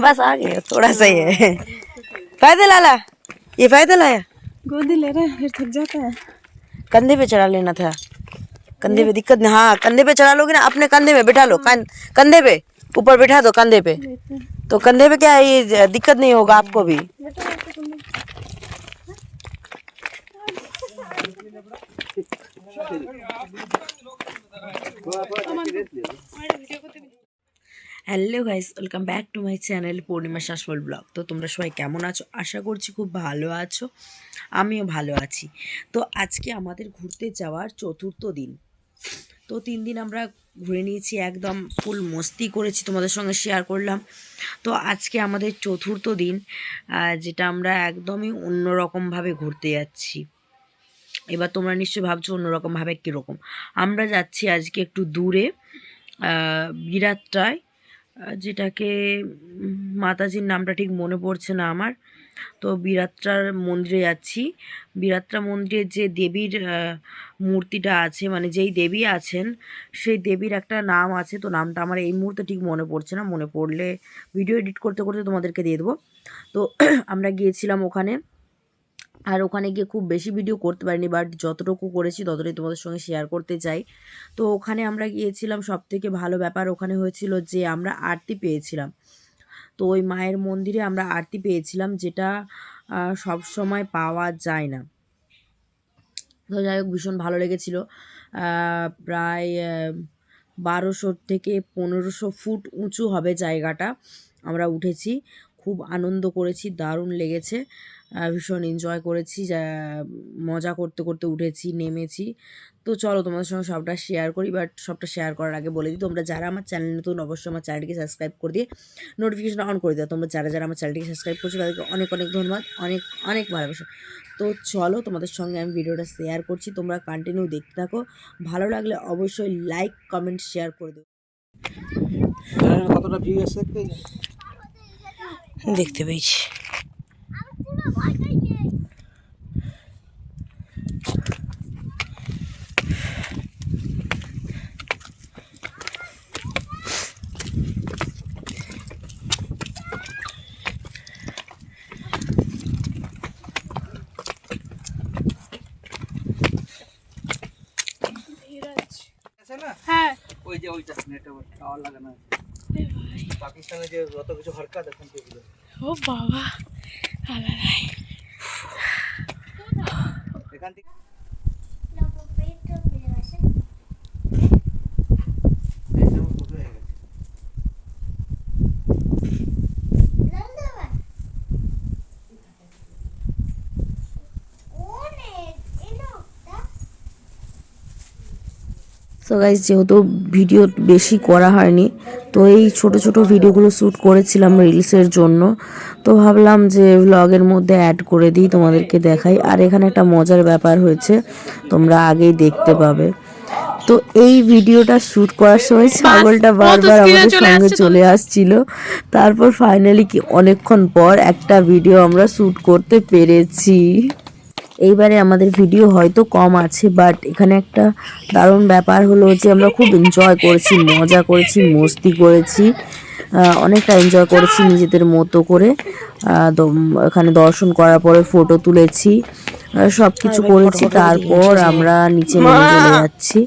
बस आ गए थोड़ा सा ही है। फ़ायदे लाला ये फ़ायदे लाया? गोदी ले रहे हैं फिर थक जाता है। कंधे पे चढ़ा लेना था। कंधे पे दिक्कत नहीं हाँ कंधे पे चढ़ा लोगे ना अपने कंधे में बिठा लो कंधे पे ऊपर बिठा दो कंधे पे। तो कंधे पे क्या है ये दिक्कत नहीं होगा आपको भी। Hello guys, welcome back to my channel Purnima শাসফল blog. তো তোমরা সবাই কেমন আছো? আশা করছি খুব ভালো আছো। আমিও ভালো আছি। তো আজকে আমাদের ঘুরতে যাওয়ার চতুর্থ দিন। তো তিন দিন আমরা ঘুরে নিয়েছি, একদম ফুল মস্তি করেছি, তোমাদের সঙ্গে শেয়ার করলাম। তো আজকে আমাদের চতুর্থ দিন যেটা আমরা একদমই অন্যরকমভাবে ঘুরতে যাচ্ছি। এবার তোমরা নিশ্চয়ই ভাবছ অন্যরকমভাবে কীরকম। আমরা যাচ্ছি আজকে একটু দূরে বিরাটটায়। যেটাকে মাতাজির নামটা ঠিক মনে পড়ছে না আমার। তো বিরাট্রার মন্দিরে যাচ্ছি। বিরাট্রা মন্দিরে যে দেবীর মূর্তিটা আছে মানে যেই দেবী আছেন, সেই দেবীর একটা নাম আছে। তো নামটা আমার এই মুহূর্তে ঠিক মনে পড়ছে না। মনে পড়লে ভিডিও এডিট করতে করতে তোমাদেরকে দিয়ে দেবো। তো আমরা গিয়েছিলাম ওখানে। আর ওখানে গিয়ে খুব বেশি ভিডিও করতে পারিনি বাট যতটুকু করেছি ততটাই তোমাদের সঙ্গে শেয়ার করতে চাই। তো ওখানে আমরা গিয়েছিলাম সব থেকে ভালো ব্যাপার ওখানে হয়েছিল যে আমরা আরতি পেয়েছিলাম। তো ওই মায়ের মন্দিরে আমরা আরতি পেয়েছিলাম, যেটা সব সময় পাওয়া যায় না। তো যাই হোক, ভীষণ ভালো লেগেছিল। প্রায় বারোশো থেকে পনেরোশো ফুট উঁচু হবে জায়গাটা। আমরা উঠেছি, খুব আনন্দ করেছি, দারুণ লেগেছে। ভীষণ এনজয় করেছি যা মজা করতে করতে উঠেছি নেমেছি। তো চলো তোমাদের সঙ্গে সবটা শেয়ার করি বাট সবটা শেয়ার করার আগে বলে দিই তোমরা যারা আমার চ্যানেল নতুন অবশ্যই আমার চ্যানেলটিকে সাবস্ক্রাইব করে দিয়ে নোটিফিকেশন অন করে দাও। তোমরা যারা যারা আমার চ্যানেলটিকে সাবস্ক্রাইব করছ তাদেরকে অনেক অনেক ধন্যবাদ অনেক অনেক ভালোবাসা। তো চলো তোমাদের সঙ্গে আমি ভিডিওটা শেয়ার করছি তোমরা কন্টিনিউ দেখতে থাকো। ভালো লাগলে অবশ্যই লাইক কমেন্ট শেয়ার করে দেবো কতটা ভিউ দেখতে? পেয়েছি। হ্যাঁ ওই যে ওইটা নেটওয়ার্ক টাওয়ার লাগানো আছে পাকিস্তানে যে যত কিছু হরকাত এখন সেগুলো ও বাবা আলাদাই এখান থেকে এই যে আমার photo হয়ে গেছে। সো গাইজ যেহেতু ভিডিও বেশি করা হয়নি তো এই ছোট ছোট ভিডিওগুলো শ্যুট করেছিলাম রিলসের জন্য। তো ভাবলাম যে ভ্লগের মধ্যে অ্যাড করে দিই তোমাদেরকে দেখাই। আর এখানে একটা মজার ব্যাপার হয়েছে তোমরা আগেই দেখতে পাবে। তো এই ভিডিওটা শ্যুট করার সময় ছাগলটা বারবার আমাদের সঙ্গে চলে আসছিল। তারপর ফাইনালি কি অনেকক্ষণ পর একটা ভিডিও আমরা শ্যুট করতে পেরেছি। এইবারে আমাদের ভিডিও হয়তো কম আছে বাট এখানে একটা দারুণ ব্যাপার হলো যে আমরা খুব এনজয় করেছি মজা করেছি মস্তি করেছি অনেকটা এনজয় করেছি নিজেদের মতো করে। আহ, এখানে দর্শন করার পরে ফটো তুলেছি সব কিছু করেছি তারপর আমরা নিচে নেমে চলে যাচ্ছি।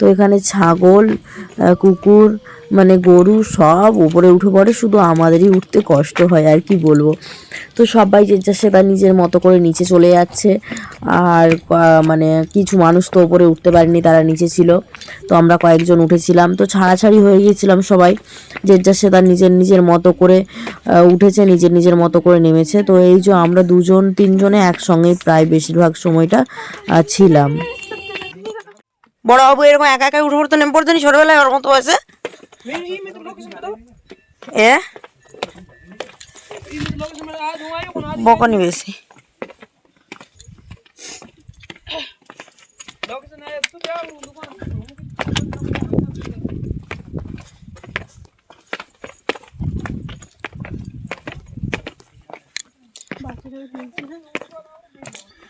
তো এখানে ছাগল কুকুর মানে গরু সব উপরে উঠে পড়ে, শুধু আমাদেরই উঠতে কষ্ট হয়, আর কি বলব। তো সবাই যে যার সে তার নিজের মতো করে নিচে চলে যাচ্ছে, আর মানে কিছু মানুষ তো উপরে উঠতে পারেনি, তারা নিচে ছিল। তো আমরা কয়েকজন উঠেছিলাম। তো ছাড়াছাড়ি হয়ে গিয়েছিলাম সবাই। যে যার সে তার নিজের নিজের মতো করে উঠেছে, নিজের নিজের মতো করে নেমেছে। তো এই যে আমরা দুজন, তিনজনে একসঙ্গেই প্রায় বেশিরভাগ সময়টা ছিলাম। বড় বাবু এরকম একা একা উঠে পড়তো, নেমে পড়তো নি ছোটবেলায়? ওর মতো বয়সে? এ? বকনি বেশি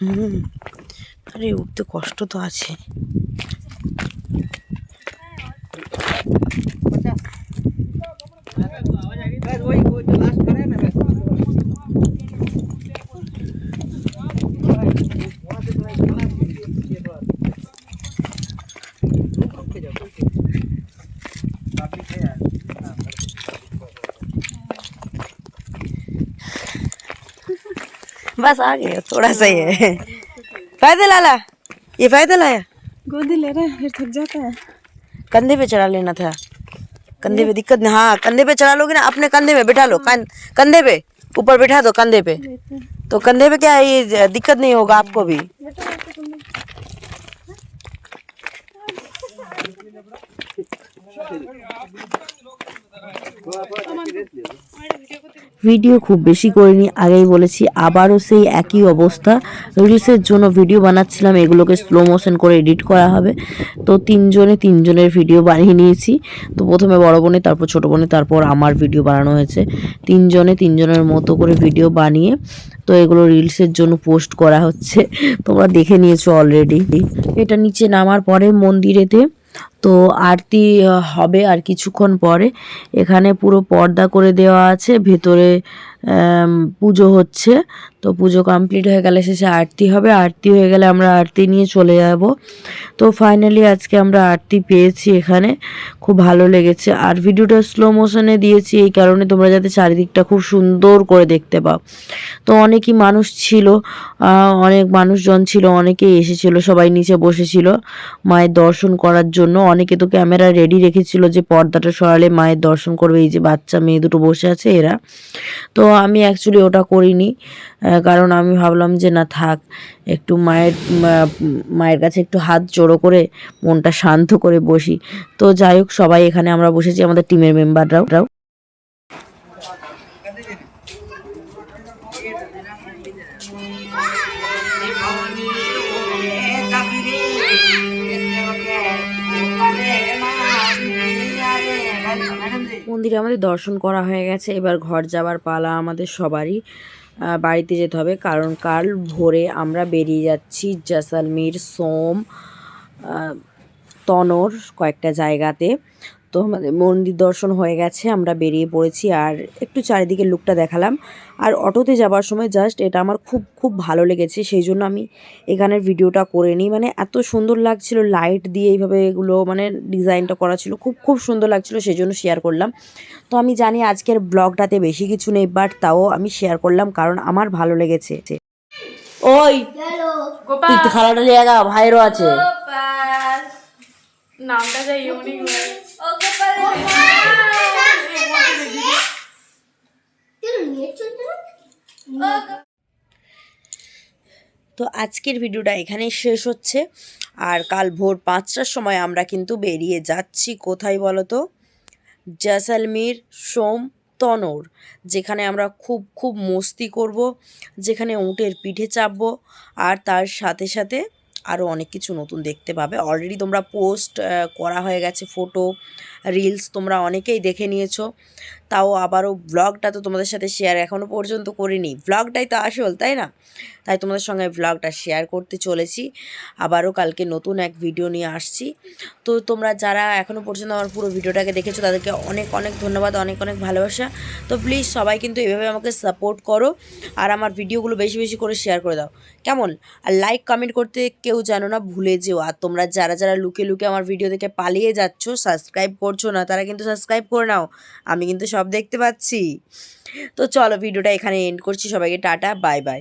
হুম। আরে, উঠতে কষ্ট তো আছে। बस आ गए थोड़ा सा ही है फ़ायदे लाला ये फ़ायदे लाया गोदी ले रहे हैं फिर थक जाता है कंधे पे चढ़ा लेना था कंधे पे दिक्कत नहीं हाँ कंधे पे चढ़ा लोगे ना अपने कंधे पे बिठा लो कंधे पे ऊपर बिठा दो कंधे पे तो कंधे पे क्या है ये दिक्कत नहीं होगा आपको भी ভিডিও খুব বেশি করিনি, আগেই বলেছি, আবারও সেই একই অবস্থা। রিলসের জন্য ভিডিও বানাচ্ছিলাম, এগুলোকে স্লো মোশন করে এডিট করা হবে। তো তিনজনে তিনজনের ভিডিও বানিয়ে নিয়েছি। তো প্রথমে বড় বোনে, তারপর ছোট বোনে, তারপর আমার ভিডিও বানানো হয়েছে। তিনজনে তিনজনের মতো করে ভিডিও বানিয়ে, তো এগুলো রিলসের জন্য পোস্ট করা হচ্ছে। তোমরা দেখে নিয়েছো অলরেডি এটা নিচে নামার পরে মন্দিরেতে তো আরতি হবে আর কিছুক্ষণ পরে। এখানে পুরো পর্দা করে দেওয়া আছে, ভেতরে পুজো হচ্ছে। তো পুজো কমপ্লিট হয়ে গেলে শেষে আরতি হবে। আরতি হয়ে গেলে আমরা আরতি নিয়ে চলে যাব। তো ফাইনালি আজকে আমরা আরতি পেয়েছি এখানে। খুব ভালো লেগেছে। আর ভিডিওটা স্লো মোশনে দিয়েছি এই কারণে তোমরা যাতে চারিদিকটা খুব সুন্দর করে দেখতে পাও। তো অনেকই মানুষ ছিল অনেক মানুষজন ছিল, অনেকেই এসেছিল, সবাই নিচে বসেছিল মায়ের দর্শন করার জন্য। অনেকে তো ক্যামেরা রেডি রেখেছিল যে পর্দাটা সরালে মায়ের দর্শন করবে, এই যে বাচ্চা মেয়ে দুটো বসে আছে এরা। তো আমি অ্যাকচুয়ালি ওটা করিনি কারণ আমি ভাবলাম যে না থাক, একটু মায়ের মায়ের কাছে একটু হাত জোড়ো করে, মনটা শান্ত করে বসি। তো যাই হোক, সবাই এখানে আমরা বসেছি, আমাদের টিমের মেম্বাররাও রাও। মন্দিরে আমাদের দর্শন করা হয়ে গেছে। এবার ঘর যাবার পালা আমাদের সবারই বাড়িতে যেতে হবে। কারণ কাল ভোরে আমরা বেরিয়ে যাচ্ছি জাসালমির সোম তনর কয়েকটা জায়গাতে। তো আমাদের মন্দির দর্শন হয়ে গেছে আমরা বেরিয়ে পড়েছি আর একটু চারিদিকে লুকটা দেখালাম। আর অটোতে যাবার সময় জাস্ট এটা আমার খুব খুব ভালো লেগেছে সেই জন্য আমি এখানের ভিডিওটা করে নিই। মানে এত সুন্দর লাগছিল লাইট দিয়ে এইভাবে এগুলো মানে ডিজাইনটা করা ছিল খুব খুব সুন্দর লাগছিল সেই জন্য শেয়ার করলাম। তো আমি জানি আজকের ব্লগটাতে বেশি কিছু নেই বাট তাও আমি শেয়ার করলাম কারণ আমার ভালো লেগেছে। ওই তুই খালাটা জায়গা ভাইরও আছে। নামটা যাই অনেক তো আজকের ভিডিওটা এখানেই শেষ হচ্ছে। আর কাল ভোর পাঁচটার সময় আমরা কিন্তু বেরিয়ে যাচ্ছি। কোথায় বলো তো জয়সালমীর সোম তনর, যেখানে আমরা খুব খুব মস্তি করব, যেখানে উটের পিঠে চাপবো, আর তার সাথে সাথে আরও অনেক কিছু নতুন দেখতে পাবে। অলরেডি তোমরা পোস্ট করা হয়ে গেছে ফটো রিলস তোমরা অনেকেই দেখে নিয়েছো। তাও আবারও ব্লগটা তো তোমাদের সাথে শেয়ার এখনও পর্যন্ত করিনি। ব্লগটাই তো আসল, তাই না? তাই তোমাদের সঙ্গে ব্লগটা শেয়ার করতে চলেছি। আবারও কালকে নতুন এক ভিডিও নিয়ে আসছি। তো তোমরা যারা এখনও পর্যন্ত আমার পুরো ভিডিওটাকে দেখেছ, তাদেরকে অনেক অনেক ধন্যবাদ, অনেক অনেক ভালোবাসা। তো প্লিজ সবাই কিন্তু এভাবে আমাকে সাপোর্ট করো আর আমার ভিডিওগুলো বেশি বেশি করে শেয়ার করে দাও। কেমন? আর লাইক কমেন্ট করতে কেউ জানো না, ভুলে যেও। আর তোমরা যারা যারা লুকে লুকে আমার ভিডিও দেখে পালিয়ে যাচ্ছ সাবস্ক্রাইব করছ না, তারা কিন্তু সাবস্ক্রাইব করে নাও। আমি কিন্তু সব দেখতে পাচ্ছি। তো চলো ভিডিওটা এখানে এন্ড করছি। সবাইকে টাটা বাই বাই